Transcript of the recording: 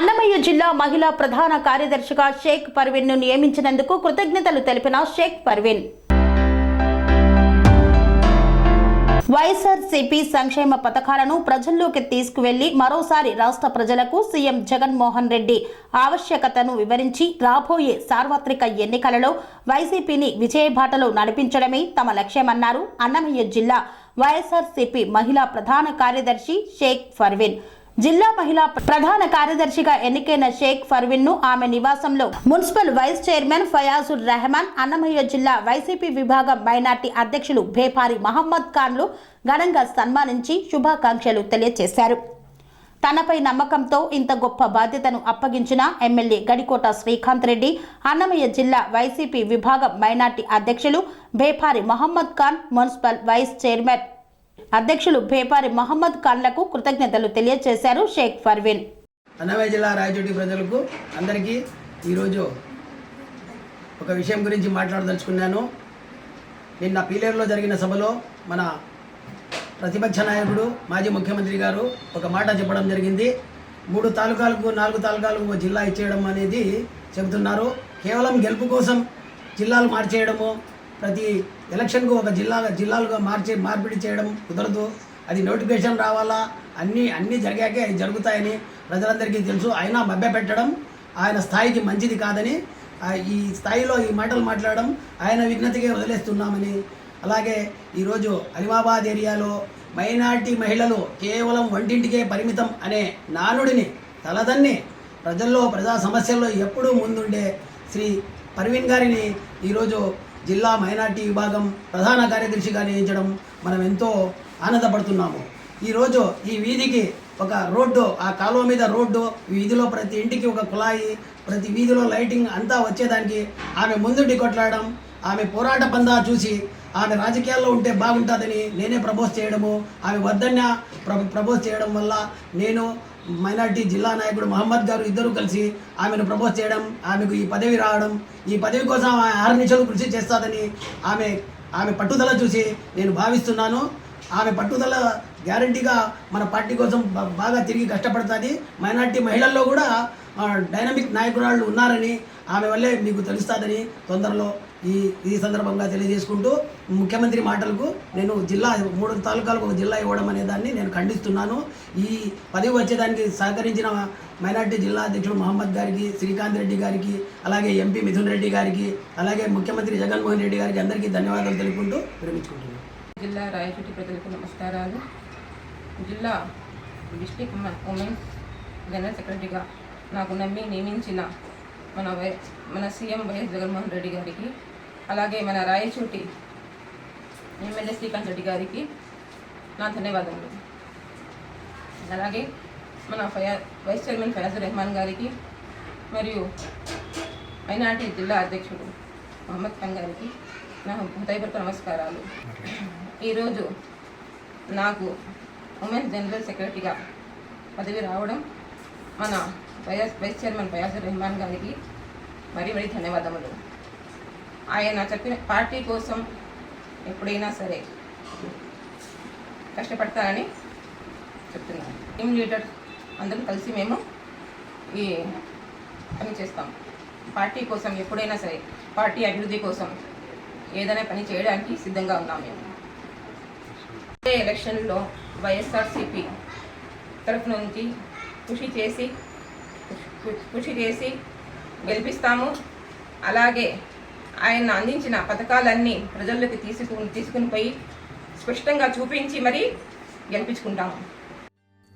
అన్నమయ్య జిల్లా మహిళా ప్రధాన కార్యదర్శిగా షేక్ పర్వీన్ను నియమించినందుకు కృతజ్ఞతలు తెలిపిన షేక్ పర్వీన్. వైఎస్ఆర్సీపీ సంక్షేమ పథకాలను ప్రజల్లోకి తీసుకువెళ్ళి మరోసారి రాష్ట్ర ప్రజలకు సీఎం జగన్మోహన్ రెడ్డి ఆవశ్యకతను వివరించి రాబోయే సార్వత్రిక ఎన్నికలలో వైసీపీని విజయబాటలో నడిపించడమే తమ లక్ష్యమన్నారు అన్నమయ్య జిల్లా వైఎస్ఆర్సీపీ మహిళా ప్రధాన కార్యదర్శి షేక్ ఫర్వీన్ జిల్లా మహిళా ప్రధాన కార్యదర్శిగా ఎన్నికైన షేక్ ఫర్విన్ను ఆమె నివాసంలో municipal vice chairman Fayazur Rehman Annamayya జిల్లా వైసీపీ విభాగం మైనార్టీ అధ్యక్షులు భేపారి మహమ్మద్ ఖాన్లు ఘనంగా సన్మానించి శుభాకాంక్షలు తెలియజేశారు. తనపై నమ్మకంతో ఇంత గొప్ప బాధ్యతను అప్పగించిన ఎమ్మెల్యే గడికోట శ్రీకాంత్ రెడ్డి అన్నమయ్య జిల్లా వైసీపీ విభాగం మైనార్టీ అధ్యక్షులు Bhepari Mohammad Khan municipal vice chairman అధ్యక్షులు భేపారి మహమ్మద్ ఖాన్లకు కృతజ్ఞతలు తెలియజేశారు షేక్ ఫర్వీన్. అన్నమయ్య జిల్లా రాయచోటి ప్రజలకు అందరికీ ఈరోజు ఒక విషయం గురించి మాట్లాడదలుచుకున్నాను. నిన్న పీలేరులో జరిగిన సభలో మన ప్రతిపక్ష నాయకుడు మాజీ ముఖ్యమంత్రి గారు ఒక మాట చెప్పడం జరిగింది. మూడు తాలూకాలకు నాలుగు తాలూకాలకు జిల్లా ఇచ్చేయడం అనేది చెబుతున్నారు. కేవలం గెలుపు కోసం జిల్లాలు మార్చేయడము ప్రతి ఎలక్షన్కు ఒక జిల్లాగా జిల్లాలుగా మార్చి మార్పిడి చేయడం కుదరదు. అది నోటిఫికేషన్ రావాలా? అన్నీ అన్నీ జరిగాకే అవి జరుగుతాయని ప్రజలందరికీ తెలుసు. అయినా మభ్యపెట్టడం ఆయన స్థాయికి మంచిది కాదని ఈ స్థాయిలో ఈ మాటలు మాట్లాడడం ఆయన విజ్ఞతకే వదిలేస్తున్నామని. అలాగే ఈరోజు అలిమాబాద్ ఏరియాలో మైనార్టీ మహిళలు కేవలం వంటింటికే పరిమితం అనే నానుడిని తలదన్ని ప్రజల్లో ప్రజా సమస్యల్లో ఎప్పుడూ ముందుండే శ్రీ పర్వీన్ గారిని ఈరోజు జిల్లా మైనార్టీ విభాగం ప్రధాన కార్యదర్శిగా నియమించడం మనం ఎంతో ఆనందపడుతున్నాము. ఈరోజు ఈ వీధికి ఒక రోడ్డు ఆ కాలువ మీద రోడ్డు ఈ వీధిలో ప్రతి ఇంటికి ఒక కుళాయి ప్రతి వీధిలో లైటింగ్ అంతా వచ్చేదానికి ఆమె ముందుండి కొట్లాడడం ఆమె పోరాట పందా చూసి ఆమె రాజకీయాల్లో ఉంటే బాగుంటుందని నేనే ప్రపోజ్ చేయడము ఆమె వద్దన్న ప్రపోజ్ చేయడం వల్ల నేను మైనార్టీ జిల్లా నాయకుడు మహమ్మద్ గారు ఇద్దరు కలిసి ఆమెను ప్రపోజ్ చేయడం ఆమెకు ఈ పదవి రావడం ఈ పదవి కోసం ఆమె ఆరు నిమిషాలు కృషి చేస్తాదని ఆమె ఆమె పట్టుదల చూసి నేను భావిస్తున్నాను. ఆమె పట్టుదల గ్యారంటీగా మన పార్టీ కోసం బాగా తిరిగి కష్టపడుతుంది. మైనార్టీ మహిళల్లో కూడా డైనమిక్ నాయకురాళ్ళు ఉన్నారని ఆమె వల్లే మీకు తెలుస్తుందని తొందరలో ఈ ఈ సందర్భంగా తెలియజేసుకుంటూ ముఖ్యమంత్రి మాటలకు నేను జిల్లా మూడు తాలూకాలకు ఒక జిల్లా ఇవ్వడం అనే దాన్ని నేను ఖండిస్తున్నాను. ఈ పదవి వచ్చేదానికి సహకరించిన మైనార్టీ జిల్లా అధ్యక్షుడు మహమ్మద్ గారికి శ్రీకాంత్ రెడ్డి గారికి అలాగే ఎంపీ మిథున్ రెడ్డి గారికి అలాగే ముఖ్యమంత్రి జగన్మోహన్ రెడ్డి గారికి అందరికీ ధన్యవాదాలు తెలుపుకుంటూ విరమించుకుంటున్నాను. జిల్లా రాయచోటి ప్రజలకు నమస్కారాలు. జిల్లా డిస్టిక్ ఉమెన్స్ జనరల్ సెక్రటరీగా నాకు నమ్మి నియమించిన మన వై మన సీఎం వైఎస్ జగన్మోహన్ రెడ్డి గారికి అలాగే మన రాయచోటి ఎమ్మెల్యే శ్రీకాంత్ రెడ్డి గారికి నా ధన్యవాదములు. అలాగే మన ఫయా వైస్ చైర్మన్ ఫయాజ్ రెహమాన్ గారికి మరియు మైనార్టీ జిల్లా అధ్యక్షుడు మహమ్మద్ ఖాన్ గారికి నా హృదయపూర్వక నమస్కారాలు. ఈరోజు నాకు ఉమెన్ జనరల్ సెక్రటరీగా పదవి రావడం మన YS vice chairman Fayazur Rehman గారికి మరీ మరీ ధన్యవాదములు. ఆయన చెప్పిన పార్టీ కోసం ఎప్పుడైనా సరే కష్టపడతారని చెప్తున్నాను టీమ్ లీడర్ అందరం కలిసి మేము ఈ పని చేస్తాం. పార్టీ కోసం ఎప్పుడైనా సరే పార్టీ అభివృద్ధి కోసం ఏదైనా పని చేయడానికి సిద్ధంగా ఉన్నాం మేము. వచ్చే ఎలక్షన్లో వైఎస్ఆర్సీపీ తరఫు నుంచి కృషి చేసి కృషి చేసి గెలిపిస్తాము. అలాగే ఆయన అందించిన పథకాలన్నీ ప్రజల్లోకి తీసుకుని తీసుకుని పోయి స్పష్టంగా చూపించి మరీ గెలిపించుకుంటాము.